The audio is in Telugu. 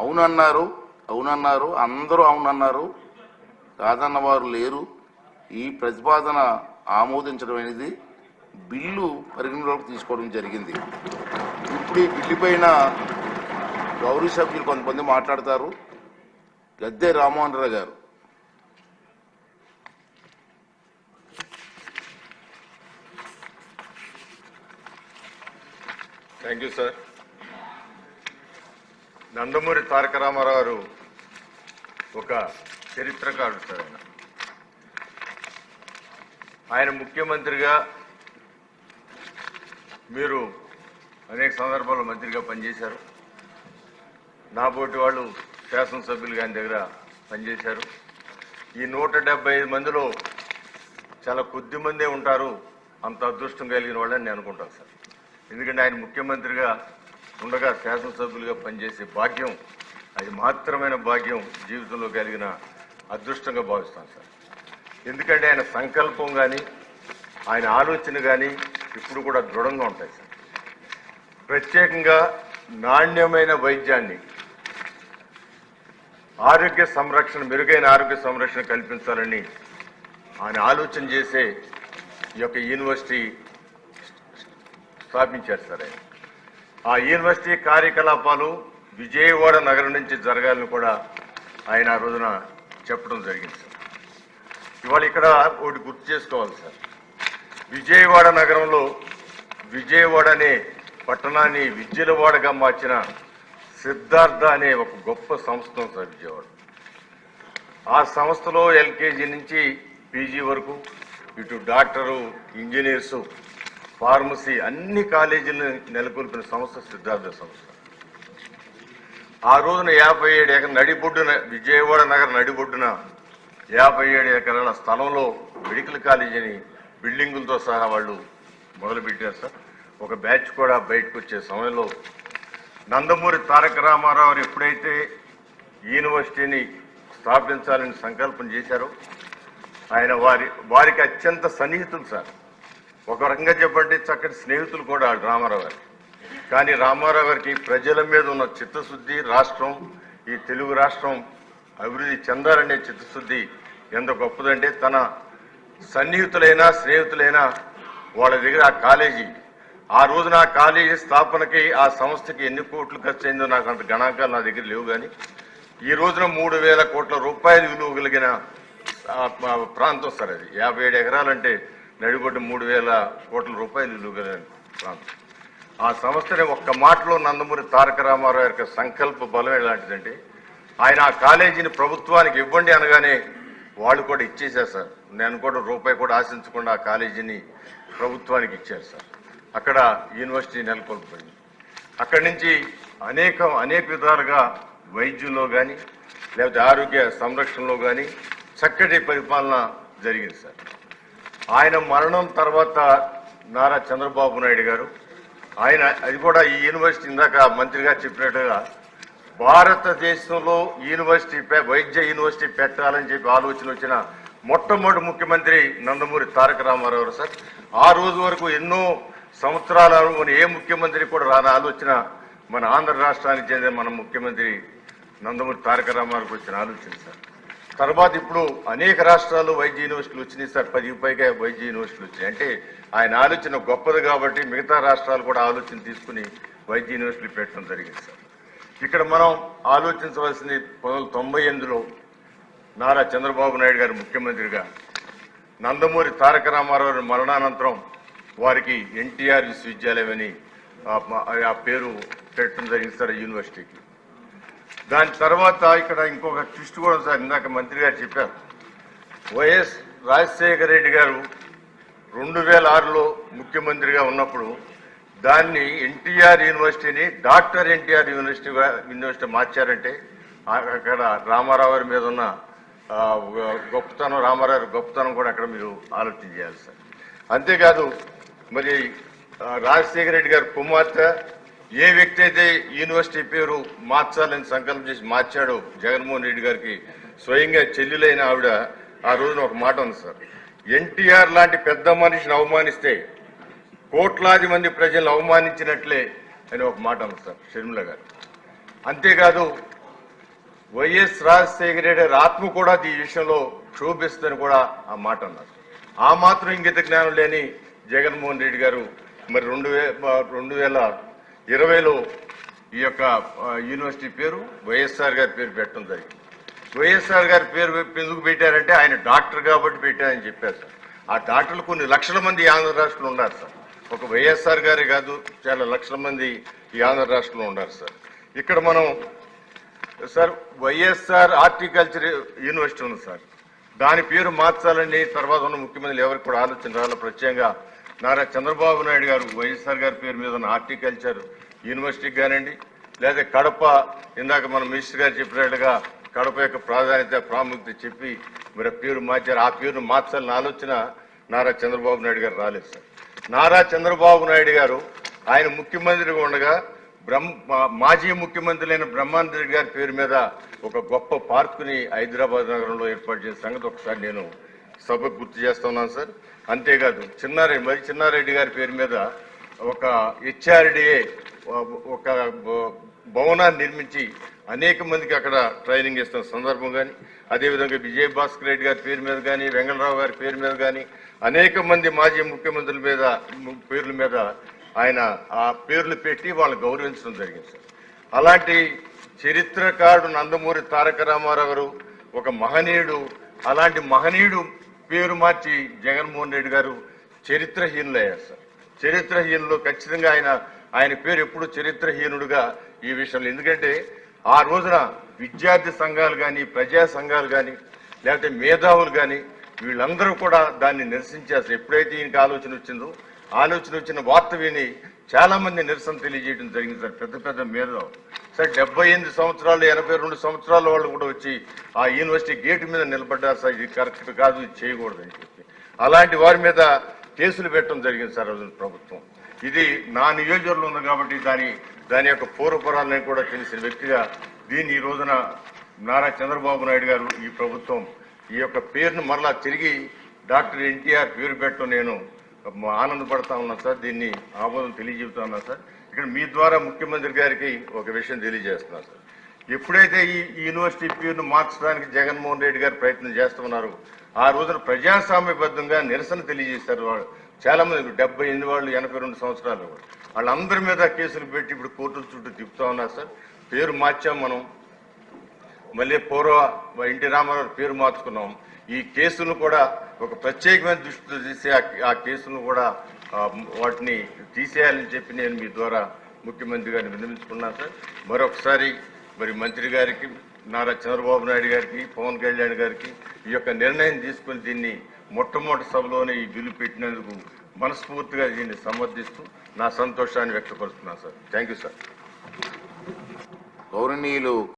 అవునన్నారు అవునన్నారు అందరూ అవునన్నారు. కాదన్న వారు లేరు. ఈ ప్రతిపాదన ఆమోదించడం అనేది బిల్లు పరిగణలోకి తీసుకోవడం జరిగింది. ఇప్పుడు ఈ బిల్లు పైన గౌరీ సభ్యులు కొంతమంది మాట్లాడతారు. Gadde Rammohan Rao garu. Thank you sir Nandamuri Taraka Ramarao garu ఒక చరిత్రకారుడు సార్ ఆయన. ఆయన ముఖ్యమంత్రిగా మీరు అనేక సందర్భాల్లో మంత్రిగా పనిచేశారు. నాబోటి వాళ్ళు శాసనసభ్యులుగా ఆయన దగ్గర పనిచేశారు. ఈ నూట డెబ్బై ఐదు మందిలో చాలా కొద్ది మందే ఉంటారు. అంత అదృష్టం కలిగిన వాళ్ళని నేను అనుకుంటాను సార్. ఎందుకంటే ఆయన ముఖ్యమంత్రిగా ఉండగా శాసనసభ్యులుగా పనిచేసే భాగ్యం అది మాత్రమైన భాగ్యం జీవితంలో కలిగిన అదృష్టంగా భావిస్తాను సార్. ఎందుకంటే ఆయన సంకల్పం కానీ ఆయన ఆలోచన కానీ ఇప్పుడు కూడా దృఢంగా ఉంటాయి సార్. ప్రత్యేకంగా నాణ్యమైన వైద్యాన్ని ఆరోగ్య సంరక్షణ మెరుగైన ఆరోగ్య సంరక్షణ కల్పించాలని ఆయన ఆలోచన చేసే ఈ యొక్క యూనివర్సిటీ స్థాపించారు సార్ ఆయన. ఆ యూనివర్సిటీ కార్యకలాపాలు విజయవాడ నగరం నుంచి జరగాలని కూడా ఆయన ఆ రోజున చెప్పడం జరిగింది సార్. ఇవాళ ఇక్కడ ఒకటి గుర్తు చేసుకోవాలి సార్. విజయవాడ నగరంలో విజయవాడ అనే పట్టణాన్ని విద్యలవాడగా మార్చిన సిద్ధార్థ అనే ఒక గొప్ప సంస్థ సార్ విజయవాడ. ఆ సంస్థలో ఎల్కేజీ నుంచి పీజీ వరకు ఇటు డాక్టరు ఇంజనీర్సు ఫార్మసీ అన్ని కాలేజీలను నెలకొల్పిన సంస్థ సిద్ధార్థ సంస్థ. ఆ రోజున యాభై ఏడు ఎకర నడిబొడ్డున విజయవాడ నగర నడిబొడ్డున యాభై ఏడు ఎకరాల స్థలంలో మెడికల్ కాలేజీని బిల్డింగులతో సహా వాళ్ళు మొదలుపెట్టారు సార్. ఒక బ్యాచ్ కూడా బయటకు వచ్చే సమయంలో నందమూరి తారక రామారావు ఎప్పుడైతే యూనివర్సిటీని స్థాపించాలని సంకల్పం చేశారో ఆయన వారి వారికి అత్యంత సన్నిహితులు సార్. ఒక రకంగా చెప్పండి చక్కటి స్నేహితులు కూడా రామారావు గారు. కానీ రామారావు గారికి ప్రజల మీద ఉన్న చిత్తశుద్ధి రాష్ట్రం ఈ తెలుగు రాష్ట్రం అభివృద్ధి చెందాలనే చిత్తశుద్ధి ఎంత గొప్పదంటే తన సన్నిహితులైనా స్నేహితులైనా వాళ్ళ దగ్గర ఆ కాలేజీ. ఆ రోజున ఆ కాలేజీ స్థాపనకి ఆ సంస్థకి ఎన్ని కోట్లు ఖర్చు అయిందో నాకు అంత గణాంకాలు నా దగ్గర లేవు కానీ ఈ రోజున మూడు వేల కోట్ల రూపాయలు విలువ కలిగిన ప్రాంతం సార్ అది. యాభై ఏడు ఎకరాలంటే నడిబొడ్డు మూడు వేల కోట్ల రూపాయలు విలువ ప్రాంతం. ఆ సంస్థని ఒక్క మాటలో నందమూరి తారక రామారావు యొక్క సంకల్ప బలం ఎలాంటిదంటే ఆయన ఆ కాలేజీని ప్రభుత్వానికి ఇవ్వండి అనగానే వాళ్ళు కూడా ఇచ్చేసారు సార్. నేను కూడా రూపాయి కూడా ఆశించకుండా ఆ కాలేజీని ప్రభుత్వానికి ఇచ్చారు సార్. అక్కడ యూనివర్సిటీ నెలకొల్పబడింది. అక్కడి నుంచి అనేక అనేక విధాలుగా వైద్యంలో కానీ లేకపోతే ఆరోగ్య సంరక్షణలో కానీ చక్కటి పరిపాలన జరిగింది సార్. ఆయన మరణం తర్వాత నారా చంద్రబాబు నాయుడు గారు ఆయన అది కూడా ఈ యూనివర్సిటీ ఇందాక మంత్రిగా చెప్పినట్టుగా భారతదేశంలో యూనివర్సిటీ వైద్య యూనివర్సిటీ పెట్టాలని చెప్పి ఆలోచన వచ్చిన మొట్టమొదటి ముఖ్యమంత్రి నందమూరి తారక రామారావు సార్. ఆ రోజు వరకు ఎన్నో సంవత్సరాల మన ఏ ముఖ్యమంత్రి కూడా రాని ఆలోచన మన ఆంధ్ర రాష్ట్రానికి చెందిన మన ముఖ్యమంత్రి నందమూరి తారక రామారావుకి వచ్చిన ఆలోచన సార్. తర్వాత ఇప్పుడు అనేక రాష్ట్రాలు వైద్య యూనివర్సిటీలు వచ్చినాయి సార్. పదికి పైగా వైద్య యూనివర్సిటీలు వచ్చినాయి. అంటే ఆయన ఆలోచన గొప్పది కాబట్టి మిగతా రాష్ట్రాలు కూడా ఆలోచన తీసుకుని వైద్య యూనివర్సిటీలు పెట్టడం జరిగింది సార్. ఇక్కడ మనం ఆలోచించవలసింది పంతొమ్మిది వందల తొంభై ఎనిమిదిలో నారా చంద్రబాబు నాయుడు గారు ముఖ్యమంత్రిగా నందమూరి తారక రామారావు మరణానంతరం వారికి ఎన్టీఆర్ విశ్వవిద్యాలయం అని ఆ పేరు పెట్టడం జరిగింది సార్ యూనివర్సిటీకి. దాని తర్వాత ఇక్కడ ఇంకొక ట్విస్ట్ కూడా సార్ ఇందాక మంత్రి గారు చెప్పారు. వైఎస్ రాజశేఖర రెడ్డి గారు రెండు వేల ఆరులో ముఖ్యమంత్రిగా ఉన్నప్పుడు దాన్ని ఎన్టీఆర్ యూనివర్సిటీని డాక్టర్ ఎన్టీఆర్ యూనివర్సిటీగా యూనివర్సిటీ మార్చారంటే అక్కడ రామారావు గారి మీద ఉన్న గొప్పతనం రామారావు గొప్పతనం కూడా అక్కడ మీరు ఆలోచన చేయాలి సార్. అంతేకాదు మరి రాజశేఖర రెడ్డి గారి కుమార్తె ఏ వ్యక్తి అయితే యూనివర్సిటీ పేరు మార్చాలని సంకల్పం చేసి మార్చాడో జగన్మోహన్ రెడ్డి గారికి స్వయంగా చెల్లెలైన ఆవిడ ఆ రోజున ఒక మాట ఉంది సార్. ఎన్టీఆర్ లాంటి పెద్ద మనిషిని అవమానిస్తే కోట్లాది మంది ప్రజలు అవమానించినట్లే అని ఒక మాట ఉంది సార్ షర్మిల గారు. అంతేకాదు వైఎస్ రాజశేఖర రెడ్డి ఆత్మ కూడా ఈ విషయంలో క్షోభిస్తుందని కూడా ఆ మాట అన్నారు. ఆ మాత్రం ఇంగిత జ్ఞానం లేని జగన్మోహన్ రెడ్డి గారు మరి రెండు వే రెండు వేల ఇరవైలో ఈ యొక్క యూనివర్సిటీ పేరు వైఎస్ఆర్ గారి పేరు పెట్టడం జరిగింది. వైఎస్ఆర్ గారి పేరు ఎందుకు పెట్టారంటే ఆయన డాక్టర్ కాబట్టి పెట్టారని చెప్పారు సార్. ఆ డాక్టర్లు కొన్ని లక్షల మంది ఆంధ్ర రాష్ట్రంలో ఉన్నారు సార్. ఒక వైఎస్ఆర్ గారే కాదు చాలా లక్షల మంది ఈ ఆంధ్ర రాష్ట్రంలో ఉన్నారు సార్. ఇక్కడ మనం సార్ వైఎస్ఆర్ హార్టికల్చర్ యూనివర్సిటీ ఉంది సార్. దాని పేరు మార్చాలని తర్వాత ఉన్న ముఖ్యమంత్రులు ఎవరికి కూడా ఆలోచన రావాలి ప్రత్యేకంగా నారా చంద్రబాబు నాయుడు గారు వైఎస్ఆర్ గారి పేరు మీద ఉన్న హార్టికల్చర్ యూనివర్సిటీకి కానివ్వండి లేదా కడప ఇందాక మన మినిస్టర్ గారు చెప్పినట్టుగా కడప యొక్క ప్రాధాన్యత ప్రాముఖ్యత చెప్పి మరి పేరు మార్చారు. ఆ పేరును మార్చాలని ఆలోచన నారా చంద్రబాబు నాయుడు గారు రాలేదు సార్. నారా చంద్రబాబు నాయుడు గారు ఆయన ముఖ్యమంత్రిగా ఉండగా బ్రహ్మ మాజీ ముఖ్యమంత్రి అయిన బ్రహ్మానంద రెడ్డి గారి పేరు మీద ఒక గొప్ప పార్కుని హైదరాబాద్ నగరంలో ఏర్పాటు చేసిన సంగతి ఒకసారి నేను సభకు గుర్తు చేస్తున్నాను సార్. అంతేకాదు చిన్నారెడ్డి మరి చిన్నారెడ్డి గారి పేరు మీద ఒక హెచ్ఆర్డిఏ ఒక భవనాన్ని నిర్మించి అనేక మందికి అక్కడ ట్రైనింగ్ ఇస్తున్న సందర్భం కానీ అదేవిధంగా విజయ్ భాస్కర్ రెడ్డి గారి పేరు మీద కానీ వెంగళరావు గారి పేరు మీద కానీ అనేక మంది మాజీ ముఖ్యమంత్రుల మీద పేర్ల మీద ఆయన ఆ పేర్లు పెట్టి వాళ్ళని గౌరవించడం జరిగింది సార్. అలాంటి చరిత్రకారుడు నందమూరి తారక రామారావు గారు ఒక మహనీయుడు అలాంటి మహనీయుడు పేరు మార్చి జగన్మోహన్ రెడ్డి గారు చరిత్రహీనులు అయ్యారు సార్. చరిత్రహీనులు ఖచ్చితంగా ఆయన ఆయన పేరు ఎప్పుడు చరిత్రహీనుడుగా ఈ విషయంలో. ఎందుకంటే ఆ రోజున విద్యార్థి సంఘాలు కానీ ప్రజా సంఘాలు కానీ లేకపోతే మేధావులు కానీ వీళ్ళందరూ కూడా దాన్ని నిరసించారు ఎప్పుడైతే ఈయనకి ఆలోచన వచ్చిందో ఆలోచన వచ్చిన వార్త విని చాలా మంది నిరసన తెలియజేయడం జరిగింది సార్. పెద్ద పెద్ద మేరలో సార్ డెబ్బై ఎనిమిది సంవత్సరాలు ఎనభై రెండు సంవత్సరాల వాళ్ళు కూడా వచ్చి ఆ యూనివర్సిటీ గేటు మీద నిలబడ్డారు సార్. ఇది కరెక్ట్ కాదు ఇది చేయకూడదు అని చెప్పి. అలాంటి వారి మీద కేసులు పెట్టడం జరిగింది సార్ ప్రభుత్వం. ఇది నా నియోజకవర్గంలో ఉంది కాబట్టి దాని దాని యొక్క పూర్వపురాలను కూడా తెలిసిన వ్యక్తిగా దీన్ని ఈ రోజున నారా చంద్రబాబు నాయుడు గారు ఈ ప్రభుత్వం ఈ యొక్క పేరును మరలా తిరిగి డాక్టర్ ఎన్టీఆర్ పేరు పెట్టడం నేను ఆనందపడతా ఉన్నాం సార్ దీన్ని ఆమోదం తెలియజేస్తా ఉన్నాం సార్. ఇక్కడ మీ ద్వారా ముఖ్యమంత్రి గారికి ఒక విషయం తెలియజేస్తున్నా సార్. ఎప్పుడైతే ఈ ఈ యూనివర్సిటీ పేరును మార్చడానికి జగన్మోహన్ రెడ్డి గారు ప్రయత్నం చేస్తున్నారు ఆ రోజున ప్రజాస్వామ్యబద్ధంగా నిరసన తెలియజేశారు వాళ్ళు. చాలా మంది డెబ్బై ఎనిమిది వాళ్ళు ఎనభై రెండు సంవత్సరాలు వాళ్ళందరి మీద కేసులు పెట్టి ఇప్పుడు కోర్టుల చుట్టూ తిప్పుతా ఉన్నారు సార్. పేరు మార్చాం మనం మళ్ళీ పూర్వ ఎన్టీ రామారావు పేరు మార్చుకున్నాం. ఈ కేసును కూడా ఒక ప్రత్యేకమైన దృష్టితో తీసి ఆ- కేసును కూడా వాటిని తీసేయాలని చెప్పి నేను మీ ద్వారా ముఖ్యమంత్రి గారిని విన్నవించుకున్నాను సార్. మరొకసారి మరి మంత్రి గారికి నారా చంద్రబాబు నాయుడు గారికి పవన్ కళ్యాణ్ గారికి ఈ యొక్క నిర్ణయం తీసుకుని దీన్ని మొట్టమొదటి సభలోనే ఈ బిల్లు పెట్టినందుకు మనస్ఫూర్తిగా దీన్ని సమర్థిస్తూ నా సంతోషాన్ని వ్యక్తపరుస్తున్నాను సార్. Thank you sir. గౌరవనీయులు